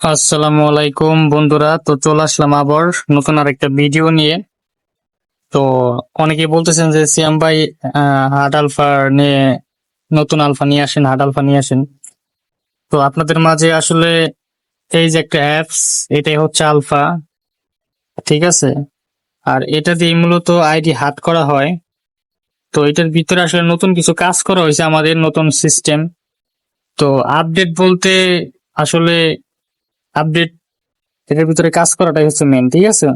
আসসালামু আলাইকুম বন্ধুরা। তো চলে আসলাম আবার নতুন আরেকটা ভিডিও নিয়ে। তো অনেকেই বলতেছেন যে, সিয়াম ভাই হার্ড আলফা নিয়ে, নতুন আলফা নিয়ে আসেন হার্ড আলফা নিয়ে আসেন। তো আপনাদের মাঝে আসলে এই যে একটা অ্যাপস, এটাই হচ্ছে আলফা। ঠিক আছে? আর এটা দিয়ে মূলত আইডি হার্ড করা হয়। তো এটার ভিতরে আসলে নতুন কিছু কাজ করা হয়েছে আমাদের নতুন সিস্টেম। তো আপডেট বলতে আসলে আপডেট এটার ভিতরে কাজ করাটাই হচ্ছে মেন ঠিক আছে?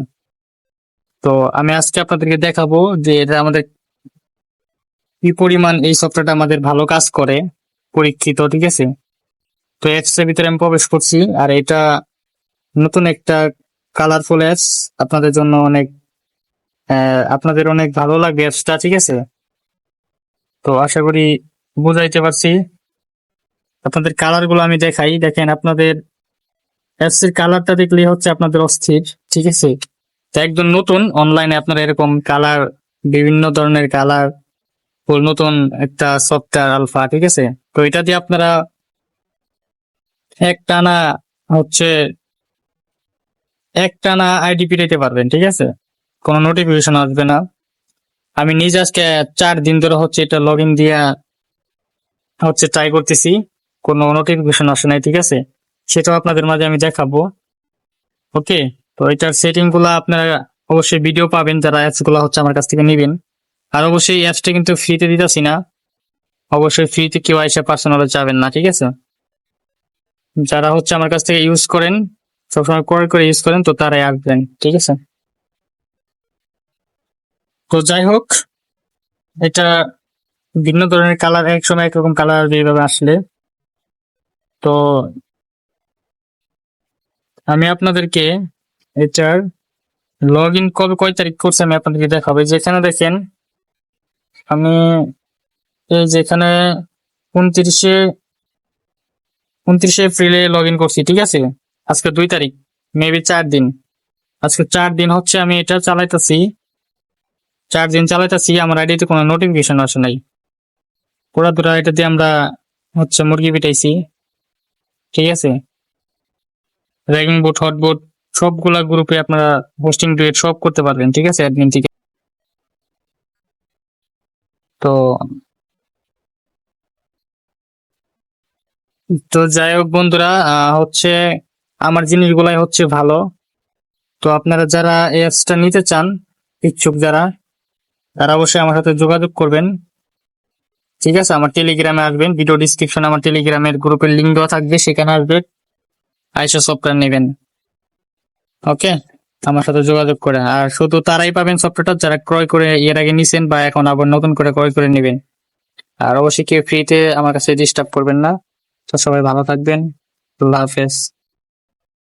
তো আমি আজকে আপনাদেরকে দেখাবো যে এটা আমাদের কি পরিমাণ এই সফটওয়্যারটা আমাদের ভালো কাজ করে, পরীক্ষিত, ঠিক আছে? তো অ্যাপস এর ভিতরে আমি প্রবেশ করছি, আর এটা নতুন একটা কালারফুল অ্যাপস আপনাদের জন্য অনেক আপনাদের অনেক ভালো লাগবে অ্যাপসটা ঠিক আছে? তো আশা করি বুঝাইতে পারছি। আপনাদের কালারগুলো আমি দেখাই, দেখেন আপনাদের অ্যাপস এর কালারটা দেখলেই হচ্ছে আপনাদের অস্থির, ঠিক আছে? তো একদম নতুন অনলাইনে আপনারা এরকম কালার বিভিন্ন ধরনের কালার ফুল নতুন একটা সফটওয়্যার আলফা ঠিক আছে? তো এটা দিয়ে আপনারা এক টানা হচ্ছে এক টানা আইডি পিটাইতে পারবেন, ঠিক আছে? কোনো নোটিফিকেশন আসবে না। আমি নিজে আজকে চার দিন ধরে হচ্ছে এটা লগ ইন দিয়া হচ্ছে ট্রাই করতেছি, কোনো নোটিফিকেশন আসে নাই, ঠিক আছে? সেটাও আপনাদের মাঝে আমি দেখাবো। ওকে তো এটার সেটিংগুলা আপনারা অবশ্যই ভিডিও পাবেন, যারা অ্যাপসগুলা হচ্ছে আমার কাছ থেকে নেবেন। আর অবশ্যই অ্যাপসটা কিন্তু ফ্রিতে দিতেছি না। অবশ্যই ফ্রিতে কেউ এসে পার্সোনালে যাবেন না, ঠিক আছে? যারা হচ্ছে আমার কাছ থেকে ইউজ করেন, সবসময় ক্রয় করে ইউজ করেন, তো তারাই আসবেন, ঠিক আছে? তো যাই হোক, এটা ভিন্ন ধরনের কালার এক সময় একরকম কালার এইভাবে আসলে। তো আমি আপনাদেরকে এটার লগ ইন কবে, কয় তারিখ করছে আমি আপনাদেরকে দেখাবো। যেখানে দেখেন, আমি এই যেখানে উনত্রিশে উনত্রিশে এপ্রিলে লগ ইন করছি, ঠিক আছে? আজকে দুই তারিখ মেবি চার দিন। আজকে চার দিন হচ্ছে আমি এটা চালাইতেছি। চার দিন চালাইতেছি, আমার আইডিতে কোনো নোটিফিকেশন আসে নাই। পুরা দুরা এটা দিয়ে আমরা হচ্ছে মুরগি পিটাইছি। ঠিক আছে? র্যাগিং হট বুট, সবগুলা গ্রুপে আপনারা হোস্টিং ডুয়েট সব করতে পারবেন, ঠিক আছে? অ্যাডমিন থেকে। তো তো যাই হোক বন্ধুরা হচ্ছে আমার জিনিসগুলাই হচ্ছে ভালো। তো আপনারা যারা এই অ্যাপসটা নিতে চান, ইচ্ছুক যারা, তারা অবশ্যই আমার সাথে যোগাযোগ করবেন। ঠিক আছে? আমার টেলিগ্রামে আসবেন ভিডিও ডিসক্রিপশনে আমার টেলিগ্রামের গ্রুপের লিঙ্ক দেওয়া থাকবে, সেখানে আসবে। আইসা সফটওয়্যার নেবেন। ওকে? আমার সাথে যোগাযোগ করে। আর শুধু তারাই পাবেন সফটওয়্যারটা, যারা ক্রয় করে এর আগে নিছেন বা এখন আবার নতুন করে ক্রয় করে নেবেন। আর অবশ্যই কেউ ফ্রিতে আমার কাছে ডিস্টার্ব করবেন না। তো সবাই ভালো থাকবেন। আল্লাহ হাফেজ।